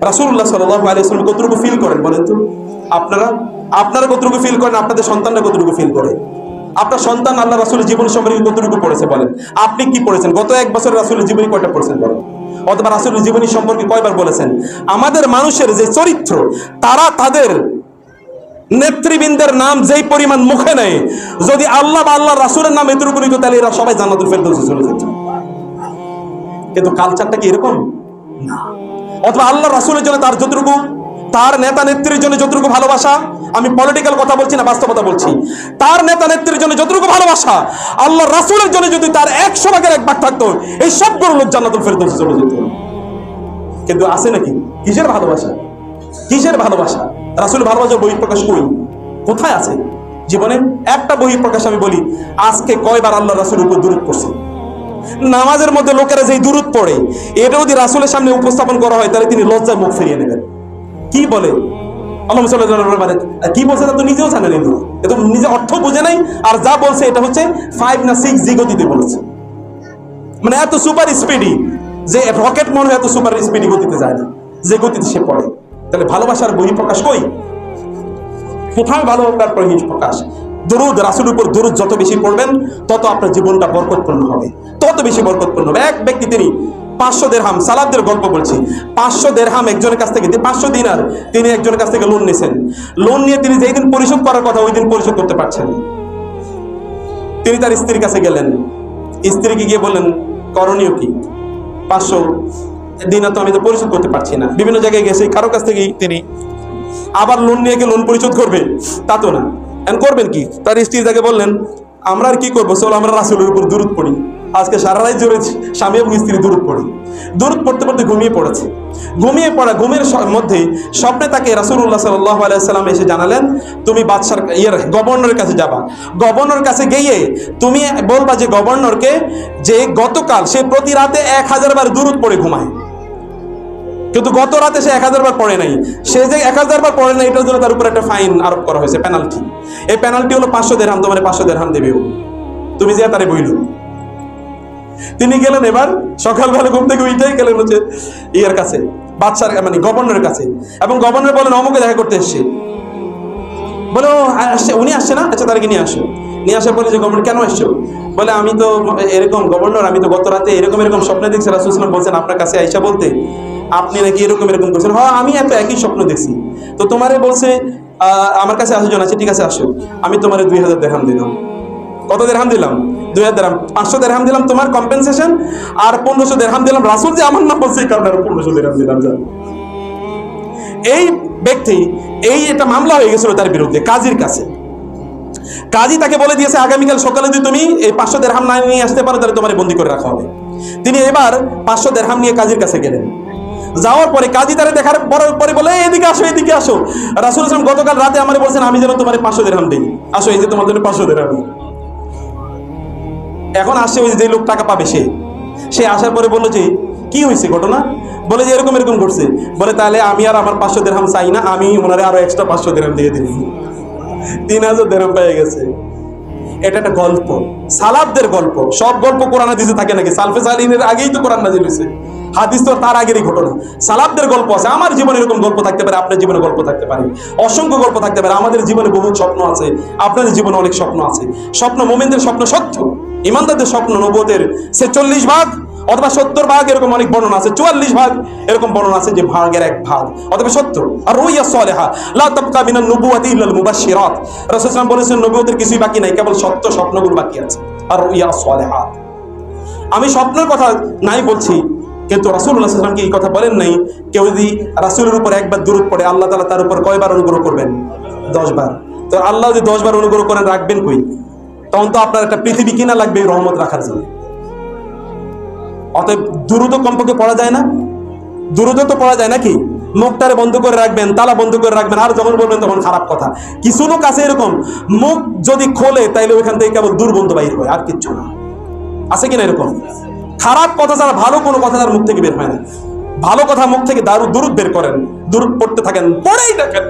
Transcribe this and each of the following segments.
রাসুল্লাহ সাল্লাহ আলিয়াল্লাম কতটুকু ফিল করেন বলেন তো? আপনারা? আপনারা কতটুকু ফিল করেন? আপনাদের সন্তানরা কতটুকু ফিল করে? আপনার সন্তান আল্লাহ রাসুলের জীবন সম্পর্কে কতটুকু পড়েছে বলেন? আপনি কি পড়েছেন? গত এক বছর রাসুলের জীবনী কয়টা পড়েছেন বলেন? অথবা রাসুলের জীবনী সম্পর্কে কয়বার বলেছেন? আমাদের মানুষের যে চরিত্র, তারা তাদের নেতৃবৃন্দের নাম যেই পরিমাণ মুখে নেয় যদি আল্লাহ বা আল্লাহ রাসুলের নাম এতটুকু নিত, তাহলে এরা সবাই জান্নাতুল ফেরদৌসে চলে যেত। কিন্তু কালচারটা কি এরকম? না। অথবা আল্লাহ রাসুলের জন্য তার যতটুকু, তার নেতা নেত্রীর জন্য যতটুকু ভালোবাসা, আমি পলিটিক্যাল কথা বলছি না, বাস্তবতা বলছি। তার নেতা নেত্রীর জন্য যতটুকু ভালোবাসা, আল্লাহ রাসুলের জন্য যদি তার একশো ভাগের এক ভাগ থাকতো, এই সবগুলো লোক জান্নাতুল ফেরদৌসে চলে যেত। কিন্তু আছে নাকি? কিসের ভালোবাসা? কিসের ভালোবাসা? রাসুল ভালোবাসার বই প্রকাশ করি কোথায় আছে? জীবনে একটা বই প্রকাশ আমি বলি, আজকে কয়বার আল্লাহ রাসুলের উপর দূরত পড়ছে? নামাজের মধ্যে লোকেরা যেই দূরত পড়ে, এটা যদি রাসুলের সামনে উপস্থাপন করা হয়, তাহলে তিনি লজ্জায় মুখ ফিরিয়ে নেবেন। কি বলে? কি বলছে তা তো নিজেও নিজে অর্থ বুঝে নাই, আর যা বলছে এটা হচ্ছে ফাইভ না সিক্স জি গতিতে বলেছে। মানে এত সুপার স্পিডি যে রকেট মনে হয় এত সুপার স্পিডি গতিতে যায় না, যে গতিতে সে পড়ে। তাহলে ভালোবাসার বহি প্রকাশ কই? কোথায় ভালোবাসার বহি প্রকাশ দরুদ রাসুল উপর দরুদ যত বেশি পড়বেন, তত আপনার জীবনটা বরকতপূর্ণ হবে। তত বেশি বরকতপূর্ণ হবে। এক ব্যক্তি, তিনি পাঁচশো দেড়হাম সালাদদের গল্প বলছি। পাঁচশো দেড়হাম একজনের কাছ থেকে পাঁচশো দিনার, তিনি একজনের কাছ থেকে লোন নিয়েছেন। লোন নিয়ে তিনি যেই দিন পরিশোধ করার কথা, ওই দিন পরিশোধ করতে পারছেন তিনি তার স্ত্রীর কাছে গেলেন। স্ত্রীকে গিয়ে বললেন, করণীয় কি? পাঁচশো দিন তো আমি তো পরিশোধ করতে পারছি না। বিভিন্ন জায়গায় গেছে কারও কাছ থেকেই তিনি আবার লোন নিয়ে গিয়ে লোন পরিশোধ করবে। তা তো না। এখন করবেন কি? তার স্ত্রী তাকে বললেন, আমরা আর কি করব? চলো, আমরা রাসুলের উপর দূরত পড়ি। আজকে সারা রাত জোরে স্বামী এবং স্ত্রী দূরত পড়ি। দূরত পড়তে পড়তে ঘুমিয়ে পড়েছে। ঘুমিয়ে পড়া ঘুমের মধ্যে স্বপ্নে তাকে রাসুল্লাহ সাল্লাহ আলাইসাল্লাম এসে জানালেন, তুমি বাদশার ইয়ের গভর্নরের কাছে যাবা। গভর্নর কাছে গিয়ে তুমি বলবা যে গভর্নরকে যে গতকাল সে প্রতি রাতে এক হাজার বার দূরত পড়ে ঘুমায়। কিন্তু গত রাতে সে এক হাজার বার পড়ে নাই। সে যে এক হাজার বার পড়ে নাই, এটার জন্য তার উপর একটা ফাইন আরোপ করা হয়েছে, পেনাল্টি। এই পেনাল্টি হলো পাঁচশো দেড়হাম, তোমার পাঁচশো দেড়হাম দেবে তুমি যে তারে বইল। তিনি গেলেন এবার, সকালবেলা ঘুম থেকে উঠেই গেলেন হচ্ছে ইয়ের কাছে, বাদশার মানে গভর্নরের কাছে। এবং গভর্নর বলেন, অমুকে দেখা করতে এসছে। বলে আসছে, উনি আসছে না? আচ্ছা তাদেরকে নিয়ে আসো। নিয়ে আসার পরে যে গভর্নর, কেন আসছো বলে, আমি তো, এরকম, গভর্নর, আমি তো গত রাতে এরকম এরকম স্বপ্ন দেখছি রাসুসলাম বলছেন আপনার কাছে আইসা বলতে। আপনি নাকি এরকম এরকম করছেন? হ্যাঁ আমি এত একই স্বপ্ন দেখছি। তো তোমারে বলছে আমার কাছে আসো জন আছে, ঠিক আছে, আসো। আমি তোমারে দুই হাজার দেখাম দিলাম। কত দেড়হাম দিলাম? দুই হাজার দেড়হাম পাঁচশো দেড়হাম দিলাম তোমার কম্পেনসেশন আর পনেরোশো দেড়হাম দিলাম রাসুল যে আমার নাম বলছে, এই কারণে পনেরোশো দেড়হাম দিলাম জানো এই ব্যক্তি, এই একটা মামলা হয়ে গেছিল তার বিরুদ্ধে, কাজীর কাছে। কাজী তাকে বলে দিয়েছে, আগামীকাল সকালে যদি তুমি এই পাঁচশো দেড়হাম না নিয়ে আসতে পারো, তাহলে তোমার বন্দি করে রাখা হবে। তিনি এবার পাঁচশো দেড়হাম নিয়ে কাজীর কাছে গেলেন। যাওয়ার পরে কাজী তারা দেখার পরে বলে এদিকে আসো এদিকে আসো। রাসুল ইসলাম গতকাল রাতে আমার বলছেন, আমি যেন তোমার পাঁচশো দেড়হাম দিই। আসো, এই যে তোমার জন্য পাঁচশো দেড়হাম এখন আসছে ওই যে লোক টাকা পাবে সে। সে আসার পরে বলল যে, কি হয়েছে ঘটনা? বলে যে, এরকম এরকম করছে বলে, তাহলে আমি আর আমার পাঁচশো দেড়হাম চাই না, আমি ওনারে আরও এক্সট্রা পাঁচশো দেড়হাম দিয়ে দিই তিন হাজার দেড়হাম পেয়ে গেছে। এটা একটা গল্প। সালাবদের গল্প। সব গল্প কোরআন হাদিসে থাকে নাকি? সালফে সালিনের আগেই তো কোরআন নাজিল হয়েছে হাদিস তো তার আগেরই ঘটনা। সালাবদের গল্প আছে, আমার জীবনে এরকম গল্প থাকতে পারে, আপনার জীবনে গল্প থাকতে পারে। অসংখ্য গল্প থাকতে পারে, আমাদের জীবনে বহু স্বপ্ন আছে, আপনাদের জীবনে অনেক স্বপ্ন আছে। স্বপ্ন মোমেনদের স্বপ্ন সত্য, ইমানদারদের স্বপ্ন নবতের সে চল্লিশ ভাগ অথবা সত্তর ভাগ এরকম অনেক বর্ণনা আছে, চুয়াল্লিশ ভাগ এরকম বর্ণনা আছে যে ভাগের এক ভাগ, অথবা সত্য। আর রুইয়া সলেহা, লা তাবকা মিনান নবুয়াতি ইল্লাল মুবাশশিরাত। রাসূলুল্লাহ বলেছেন, নবুয়তের কিছুই বাকি নাই, কেবল সত্য স্বপ্নগুলো বাকি আছে। আর রুইয়া সলেহা। আমি স্বপ্নের কথা নাই বলছি কিন্তু রাসূলুল্লাহ সাল্লাল্লাহু আলাইহি এই কথা বলেন নাই? কেউ যদি রাসূলের উপর একবার দূরত পড়ে, আল্লাহ তাআলা তার উপর কয়বার অনুগ্রহ করবেন? দশ বার তো আল্লাহ যদি দশ বার অনুগ্রহ করেন, রাখবেন কই? তখন তো আপনার একটা পৃথিবী কিনা লাগবে এই রহমত রাখার জন্য। অতএব দ্রুত কমপক্ষে পড়া যায় না। দ্রুত তো পড়া যায় নাকি? মুখটারে বন্ধ করে রাখবেন, তালা বন্ধ করে রাখবেন, আর যখন বলবেন তখন খারাপ কথা। কিছু লোক আছে এরকম, মুখ যদি খোলে, তাইলে ওইখান থেকে কেবল দুর্গন্ধ বাইর হয়, আর কিচ্ছু না। আছে কিনা এরকম? খারাপ কথা ছাড়া ভালো কোনো কথা তার মুখ থেকে বের হয় না। ভালো কথা মুখ থেকে দারু দূরত বের করেন দূরত পড়তে থাকেন, পড়েই দেখেন।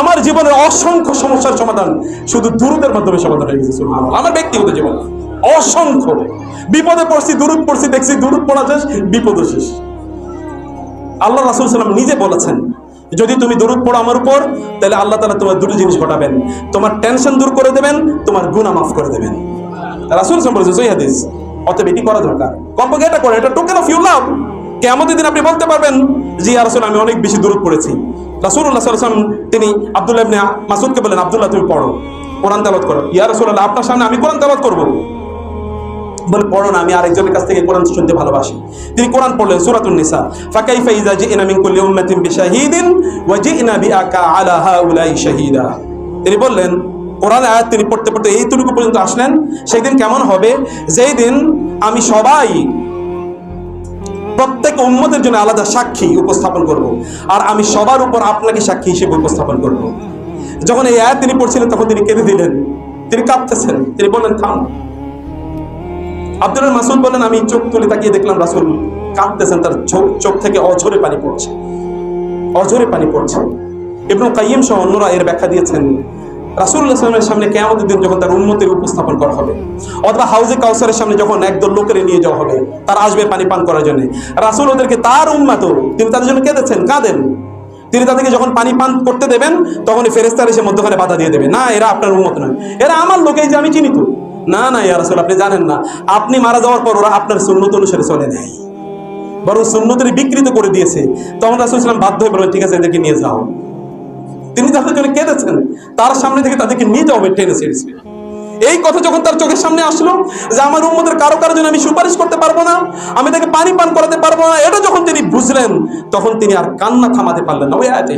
আমার জীবনের অসংখ্য সমস্যার সমাধান শুধু দূরতের মাধ্যমে সমাধান হয়ে গেছে আমার ব্যক্তিগত জীবন। অসংখ্য। বিপদে পড়ছি দূরত পড়ছি, দেখছি দূরত পড়া শেষ বিপদ শেষ। আল্লাহ রাসুল সাল্লাম নিজে বলেছেন, যদি তুমি দূরত পড়ো আমার উপর, তাহলে আল্লাহ তালা তোমার দুটো জিনিস ঘটাবেন। তোমার টেনশন দূর করে দেবেন, তোমার গুণা মাফ করে দেবেন। রাসুল সাল্লাম বলেছে সই অতএব এটি করা দরকার কমপক্ষে এটা করে এটা টোকেন অফ ইউ লাভ কেমতের দিন আপনি বলতে পারবেন জি আর আমি অনেক বেশি দূরত পড়েছি। রাসুল্লাহ সাল্লাম তিনি আব্দুল্লাহ ইবনে মাসুদকে বলেন, আব্দুল্লাহ, তুমি পড়ো। কোরআন তালাত করো। ইয়া রাসূলুল্লাহ, আপনার সামনে আমি কোরআন তালাত করব? বলে, পড়ো না, আমি আরেকজনের কাছ থেকে কোরআন শুনতে ভালোবাসি। তিনি কোরআন পড়লেন, সূরাতুন নিসা। ফাকাইফা ইযা জিনা মিন কুল্লি উম্মাতিন বিশাহিদিন ওয়া জিনা বিআকা আলা হাউলাই শাহিদা। তিনি বললেন কোরআন আয়াত তিনি পড়তে পড়তে এইটুকু পর্যন্ত আসলেন সেই দিন কেমন হবে? যেই দিন আমি সবাই প্রত্যেক উম্মতের জন্য আলাদা সাক্ষী উপস্থাপন করব, আর আমি সবার উপর আপনাকে সাক্ষী হিসেবে উপস্থাপন করব। যখন এই আয়াত তিনি পড়ছিলেন, তখন তিনি কেঁদে দিলেন। তিনি কাঁদতেছেন। তিনি বললেন, থাম। আব্দুল মাসুদ বলেন আমি চোখ তুলে তাকিয়ে দেখলাম রাসুল কাঁদতেছেন, তার চোখ চোখ থেকে অঝরে পানি পড়ছে। অঝরে পানি পড়ছে। এবং কাইম সহ অন্যরা এর ব্যাখ্যা দিয়েছেন রাসুল্লাহ সাল্লামের সামনে কেয়ামতের দিন যখন তার উপস্থাপন করা হবে, অথবা হাউজে কাউসারের সামনে যখন একদল লোকের নিয়ে যাওয়া হবে, তারা আসবে পানি পান করার জন্য। রাসুল ওদেরকে তার উন্মাত তিনি তাদের জন্য কেঁদেছেন, কাঁদেন। তিনি তাদেরকে যখন পানি পান করতে দেবেন তখন ফেরেস্তার এসে মধ্যখানে বাধা দিয়ে দেবে। না, এরা আপনার উন্মত নয়। এরা আমার লোকেই যে আমি চিনি তো। না না, ইয়া রাসূল, আপনি জানেন না। আপনি মারা যাওয়ার পর ওরা আপনার সুন্নত অনুসারে চলে নেয়। বরং সুন্নতের বিকৃত করে দিয়েছে। তখন রাসূল ইসলাম বাধ্য হয়ে বলবেন ঠিক আছে, এদেরকে নিয়ে যাও। তিনি তাদের জন্য কেঁদেছেন। তার সামনে থেকে তাদেরকে নিয়ে হবে টেনে সিরিজে এই কথা যখন তার চোখের সামনে আসলো যে আমার উম্মদের কারও কারও জন্য আমি সুপারিশ করতে পারব না, আমি তাকে পানি পান করাতে পারব না, এটা যখন তিনি বুঝলেন, তখন তিনি আর কান্না থামাতে পারলেন না। ওই আয়াতে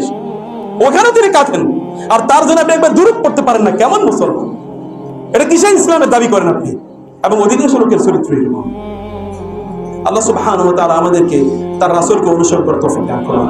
ওখানে তিনি কাঁদেন। আর তার জন্য আপনি একবার দূরত পড়তে পারেন না, কেমন মুসলমান? এটা কিসে ইসলামের দাবি করেন আপনি? এবং অধিকাংশ লোকের চরিত্র এরকম। আল্লাহ তাআলা আমাদেরকে, তার রাসূলকে অনুসরণ করে তৌফিক দান করুন।